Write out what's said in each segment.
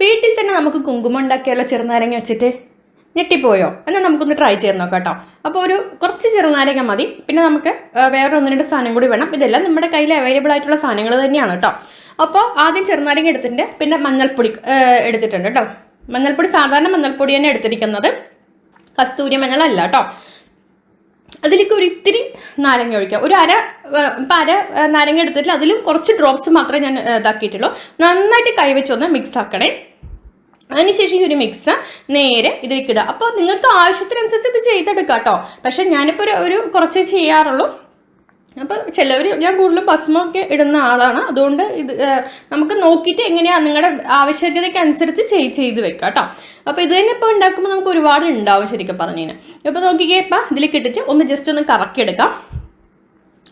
വീട്ടിൽ തന്നെ നമുക്ക് കുങ്കുമം ഉണ്ടാക്കിയാലോ ചെറുനാരങ്ങ വെച്ചിട്ട്? ഞെട്ടിപ്പോയോ? എന്നാൽ നമുക്കൊന്ന് ട്രൈ ചെയ്ത് നോക്കാം കേട്ടോ അപ്പോൾ ഒരു കുറച്ച് ചെറുനാരങ്ങ മതി. പിന്നെ നമുക്ക് വേറെ ഒന്ന് രണ്ട് സാധനം കൂടി വേണം. ഇതെല്ലാം നമ്മുടെ കയ്യിൽ അവൈലബിൾ ആയിട്ടുള്ള സാധനങ്ങൾ തന്നെയാണ് കേട്ടോ. അപ്പോൾ ആദ്യം ചെറുനാരങ്ങ എടുത്തിട്ടുണ്ട്. പിന്നെ മഞ്ഞൾപ്പൊടി എടുത്തിട്ടുണ്ട് കേട്ടോ. മഞ്ഞൾപ്പൊടി സാധാരണ മഞ്ഞൾപ്പൊടി തന്നെ എടുത്തിരിക്കുന്നത്. കസ്തൂരി മഞ്ഞളല്ല കേട്ടോ. അതിലേക്ക് ഒരു ഇത്തിരി നാരങ്ങ ഒഴിക്കാം. ഒരു അര ഇപ്പം അര നാരങ്ങ എടുത്തിട്ട് അതിലും കുറച്ച് ഡ്രോപ്സ് മാത്രമേ ഞാൻ ഇതാക്കിയിട്ടുള്ളൂ. നന്നായിട്ട് കൈവച്ചൊന്ന് മിക്സ് ആക്കണേ. അതിനുശേഷം ഈ ഒരു മിക്സ് നേരെ ഇതിലേക്ക് ഇടുക അപ്പോൾ നിങ്ങൾക്ക് ആവശ്യത്തിനനുസരിച്ച് ഇത് ചെയ്തെടുക്കാം കേട്ടോ പക്ഷെ ഞാനിപ്പോൾ ഒരു ഒരു കുറച്ചേ ചെയ്യാറുള്ളൂ. അപ്പോൾ ചിലവർ ഞാൻ കൂടുതലും ഭസ്മമൊക്കെ ഇടുന്ന ആളാണ്. അതുകൊണ്ട് ഇത് നമുക്ക് നോക്കിയിട്ട് എങ്ങനെയാണ് നിങ്ങളുടെ ആവശ്യകതയ്ക്കനുസരിച്ച് ചെയ് ചെയ്ത് വെക്കാം കേട്ടോ അപ്പോൾ ഇത് തന്നെ ഇപ്പോൾ ഉണ്ടാക്കുമ്പോൾ നമുക്ക് ഒരുപാട് ഉണ്ടാവും ശരിക്കും പറഞ്ഞു കഴിഞ്ഞാൽ ഇപ്പോൾ നോക്കിക്കേ ഇപ്പം ഇതിലേക്ക് ഇട്ടിട്ട് ഒന്ന് ജസ്റ്റ് ഒന്ന് കറക്കിയെടുക്കാം.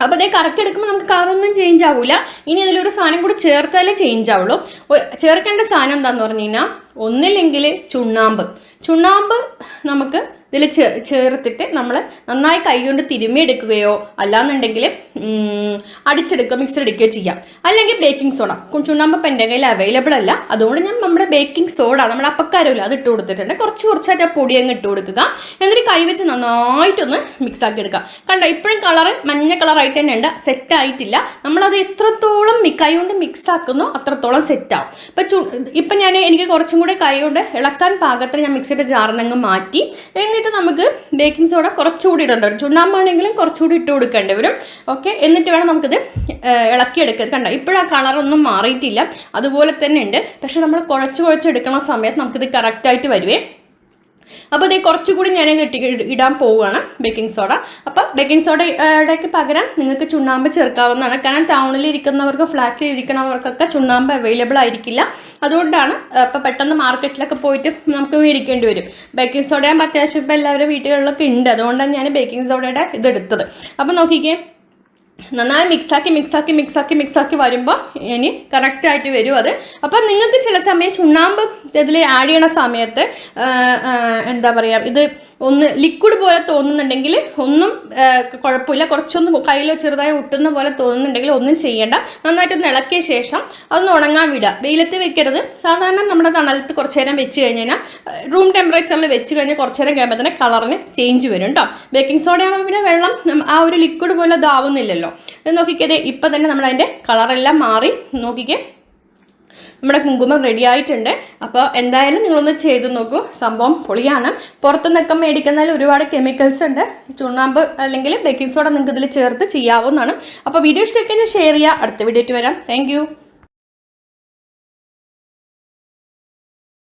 അപ്പോൾ അതേ കറക്റ്റ് എടുക്കുമ്പോൾ നമുക്ക് കളറൊന്നും ചേഞ്ച് ആവില്ല ഇനി അതിലൊരു സാധനം കൂടി ചേർത്താലേ ചേഞ്ച് ആവുള്ളൂ. ചേർക്കേണ്ട സാധനം എന്താണെന്ന് പറഞ്ഞു കഴിഞ്ഞാൽ ഒന്നില്ലെങ്കിൽ ചുണ്ണാമ്പ്. ചുണ്ണാമ്പ് നമുക്ക് ഇതിൽ ചേർത്തിട്ട് നമ്മൾ നന്നായി കൈകൊണ്ട് തിരുമ്മിയെടുക്കുകയോ അല്ലാന്നുണ്ടെങ്കിൽ ഉം, അടിച്ചെടുക്കുകയോ മിക്സർ അടിക്കുകയോ ചെയ്യാം. അല്ലെങ്കിൽ ബേക്കിംഗ് സോഡ ചുണ്ണാമ്പ് ഇപ്പം എന്റെ കയ്യിൽ അവൈലബിൾ അല്ല. അതുകൊണ്ട് ഞാൻ നമ്മുടെ ബേക്കിംഗ് സോഡ നമ്മുടെ അപ്പക്കാരമില്ല അത് ഇട്ട് കൊടുത്തിട്ടുണ്ട്. കുറച്ച് കുറച്ചായിട്ട് ആ പൊടി അങ്ങ് ഇട്ട് കൊടുക്കുക. എന്നിട്ട് കൈ വെച്ച് നന്നായിട്ടൊന്ന് മിക്സ് ആക്കി എടുക്കുക. കണ്ടോ ഇപ്പോഴും കളറ് മഞ്ഞ കളറായിട്ട് തന്നെ ഉണ്ട്. സെറ്റ് ആയിട്ടില്ല. നമ്മളത് എത്രത്തോളം കൈ കൊണ്ട് മിക്സ് ആക്കുന്നോ അത്രത്തോളം സെറ്റ് ആവും. ഇപ്പം ചു ഇപ്പം ഞാൻ എനിക്ക് കുറച്ചും കൂടെ കൈ കൊണ്ട് ഇളക്കാൻ പാകത്തിന് ഞാൻ മിക്സിയുടെ ജാറിനങ്ങ് മാറ്റി. എന്നിട്ട് നമുക്ക് ബേക്കിംഗ് സോഡ കുറച്ചുകൂടി ഇടേണ്ടി വരും. ചുണ്ണാമ്പാണെങ്കിലും കുറച്ചുകൂടി ഇട്ട് കൊടുക്കേണ്ടി വരും. എന്നിട്ട് വേണം നമുക്കിത് ഇളക്കിയെടുക്കുക കണ്ട? ഇപ്പോഴാ കളറൊന്നും മാറിയിട്ടില്ല. അതുപോലെ തന്നെ ഉണ്ട്. പക്ഷെ നമ്മൾ കുഴച്ച് കുഴച്ചെടുക്കുന്ന സമയത്ത് നമുക്കിത് കറക്റ്റായിട്ട് വരുവേ. അപ്പോൾ ഇത് കുറച്ചുകൂടി ഞാൻ ഇട്ടി ഇടാൻ പോവുകയാണ് ബേക്കിംഗ് സോഡ. അപ്പോൾ ബേക്കിംഗ് സോഡയുടെക്ക് പകരം നിങ്ങൾക്ക് ചുണ്ണാമ്പ് ചേർക്കാവുന്നതാണ്. കാരണം ടൗണിൽ ഇരിക്കുന്നവർക്ക് ഫ്ലാറ്റിൽ ഇരിക്കുന്നവർക്കൊക്കെ ചുണ്ണാമ്പ് അവൈലബിൾ ആയിരിക്കില്ല. അതുകൊണ്ടാണ് ഇപ്പോൾ പെട്ടെന്ന് മാർക്കറ്റിലൊക്കെ പോയിട്ട് നമുക്ക് മേടിക്കേണ്ടി വരും. ബേക്കിംഗ് സോഡയാകുമ്പോൾ അത്യാവശ്യം ഇപ്പോൾ എല്ലാവരുടെ വീടുകളിലൊക്കെ ഉണ്ട്. അതുകൊണ്ടാണ് ഞാൻ ബേക്കിംഗ് സോഡയുടെ ഇതെടുത്തത് അപ്പോൾ നോക്കിക്കേ. നന്നായി മിക്സാക്കി മിക്സാക്കി മിക്സാക്കി മിക്സാക്കി വരുമ്പോൾ ഇനി കറക്റ്റായിട്ട് വരും അത്. അപ്പം നിങ്ങൾക്ക് ചില സമയം ചുണ്ണാമ്പ് ഇതിൽ ആഡ് ചെയ്യണ സമയത്ത് എന്താ പറയുക ഇത് ഒന്ന് ലിക്വിഡ് പോലെ തോന്നുന്നുണ്ടെങ്കിൽ ഒന്നും കുഴപ്പമില്ല. കുറച്ചൊന്ന് കയ്യിൽ ചെറുതായി ഒട്ടുന്ന പോലെ തോന്നുന്നുണ്ടെങ്കിൽ ഒന്നും ചെയ്യേണ്ട. നന്നായിട്ടൊന്ന് ഇളക്കിയ ശേഷം അതൊന്ന് ഉണങ്ങാൻ വിടുക. വെയിലത്ത് വെക്കരുത്. സാധാരണ നമ്മുടെ തണലത്ത് കുറച്ച് നേരം വെച്ച് കഴിഞ്ഞ് കഴിഞ്ഞാൽ റൂം ടെമ്പറേച്ചറിൽ വെച്ച് കഴിഞ്ഞാൽ കുറച്ച് നേരം കഴിയുമ്പോൾ തന്നെ കളറിന് ചേഞ്ച് വരും കേട്ടോ ബേക്കിംഗ് സോഡ ആകുമ്പോൾ പിന്നെ വെള്ളം ആ ഒരു ലിക്വിഡ് പോലെ ഇതാവുന്നില്ലല്ലോ. ഇത് നോക്കിക്കേ ദേ ഇപ്പം തന്നെ നമ്മളതിന്റെ കളറെല്ലാം മാറി. നോക്കിക്കേ. നമ്മുടെ കുങ്കുമം റെഡി ആയിട്ടുണ്ട്. അപ്പോൾ എന്തായാലും നിങ്ങളൊന്ന് ചെയ്ത് നോക്കൂ. സംഭവം പൊളിയാണ്. പുറത്തുനിന്നൊക്കെ മേടിക്കുന്നതിൽ ഒരുപാട് കെമിക്കൽസ് ഉണ്ട്. ചുണ്ണാമ്പ് അല്ലെങ്കിൽ ബേക്കിംഗ് സോഡ നിങ്ങൾക്ക് ഇതിൽ ചേർത്ത് ചെയ്യാവുന്നതാണ്. അപ്പോൾ വീഡിയോ ഇഷ്ടമൊക്കെ ഷെയർ ചെയ്യുക. അടുത്ത വീഡിയോ ആയിട്ട് വരാം. താങ്ക്